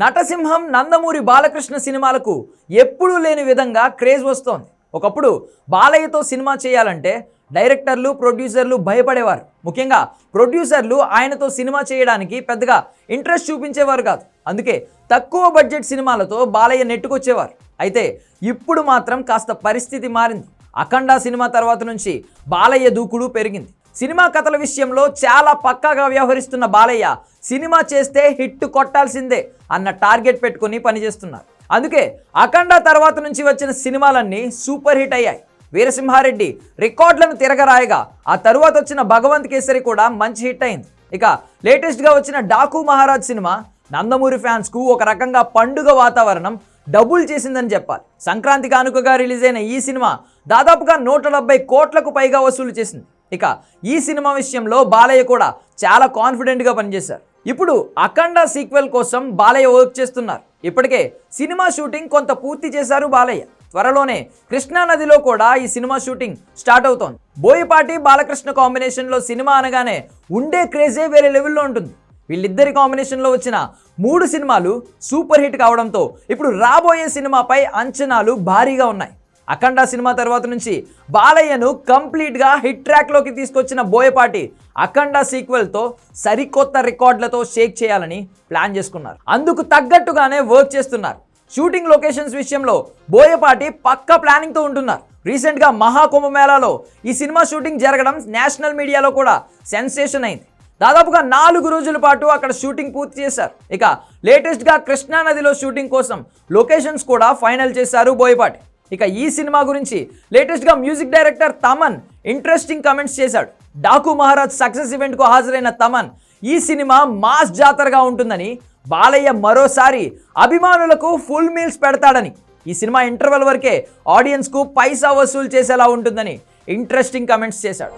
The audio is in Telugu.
నటసింహం నందమూరి బాలకృష్ణ సినిమాలకు ఎప్పుడూ లేని విధంగా క్రేజ్ వస్తోంది. ఒకప్పుడు బాలయ్యతో సినిమా చేయాలంటే డైరెక్టర్లు ప్రొడ్యూసర్లు భయపడేవారు. ముఖ్యంగా ప్రొడ్యూసర్లు ఆయనతో సినిమా చేయడానికి పెద్దగా ఇంట్రెస్ట్ చూపించేవారు కాదు. అందుకే తక్కువ బడ్జెట్ సినిమాలతో బాలయ్య నెట్టుకొచ్చేవారు. అయితే ఇప్పుడు మాత్రం కాస్త పరిస్థితి మారింది. అఖండ సినిమా తర్వాత నుంచి బాలయ్య దూకుడు పెరిగింది. సినిమా కథల విషయంలో చాలా పక్కాగా వ్యవహరిస్తున్న బాలయ్య సినిమా చేస్తే హిట్ కొట్టాల్సిందే అన్న టార్గెట్ పెట్టుకుని పనిచేస్తున్నారు. అందుకే అఖండ తర్వాత నుంచి వచ్చిన సినిమాలన్నీ సూపర్ హిట్ అయ్యాయి. వీరసింహారెడ్డి రికార్డులను తిరగరాయగా ఆ తరువాత వచ్చిన భగవంత్ కేసరి కూడా మంచి హిట్ అయింది. ఇక లేటెస్ట్గా వచ్చిన డాకు మహారాజ్ సినిమా నందమూరి ఫ్యాన్స్కు ఒక రకంగా పండుగ వాతావరణం డబుల్ చేసిందని చెప్పాలి. సంక్రాంతి కానుకగా రిలీజ్ అయిన ఈ సినిమా దాదాపుగా నూట డెబ్బై కోట్లకు పైగా వసూలు చేసింది. ఇక ఈ సినిమా విషయంలో బాలయ్య కూడా చాలా కాన్ఫిడెంట్గా పనిచేశారు. ఇప్పుడు అఖండ సీక్వెల్ కోసం బాలయ్య వర్క్ చేస్తున్నారు. ఇప్పటికే సినిమా షూటింగ్ కొంత పూర్తి చేశారు బాలయ్య. త్వరలోనే కృష్ణా నదిలో కూడా ఈ సినిమా షూటింగ్ స్టార్ట్ అవుతోంది. బోయపాటి బాలకృష్ణ కాంబినేషన్లో సినిమా అనగానే ఉండే క్రేజే వేరే లెవెల్లో ఉంటుంది. వీళ్ళిద్దరి కాంబినేషన్లో వచ్చిన మూడు సినిమాలు సూపర్ హిట్ కావడంతో ఇప్పుడు రాబోయే సినిమాపై అంచనాలు భారీగా ఉన్నాయి. అఖండ సినిమా తర్వాత నుంచి బాలయ్యను కంప్లీట్గా హిట్ ట్రాక్లోకి తీసుకొచ్చిన బోయపాటి అఖండ సీక్వెల్తో సరికొత్త రికార్డులతో షేక్ చేయాలని ప్లాన్ చేసుకున్నారు. అందుకు తగ్గట్టుగానే వర్క్ చేస్తున్నారు. షూటింగ్ లొకేషన్స్ విషయంలో బోయపాటి పక్క ప్లానింగ్తో ఉంటున్నారు. రీసెంట్గా మహాకుంభమేళాలో ఈ సినిమా షూటింగ్ జరగడం నేషనల్ మీడియాలో కూడా సెన్సేషన్ అయింది. దాదాపుగా నాలుగు రోజుల పాటు అక్కడ షూటింగ్ పూర్తి చేశారు. ఇక లేటెస్ట్గా కృష్ణా నదిలో షూటింగ్ కోసం లొకేషన్స్ కూడా ఫైనల్ చేశారు బోయపాటి. ఇక ఈ సినిమా గురించి లేటెస్ట్గా music director Thaman interesting comments చేశాడు. డాకు మహారాజ్ సక్సెస్ ఈవెంట్కు హాజరైన తమన్ ఈ సినిమా మాస్ జాతరగా ఉంటుందని బాలయ్య మరోసారి అభిమానులకు ఫుల్ మీల్స్ పెడతాడని. ఈ సినిమా ఇంటర్వెల్ వరకే ఆడియన్స్కు పైసా వసూలు చేసేలా ఉంటుందని ఇంట్రెస్టింగ్ కమెంట్స్ చేశాడు.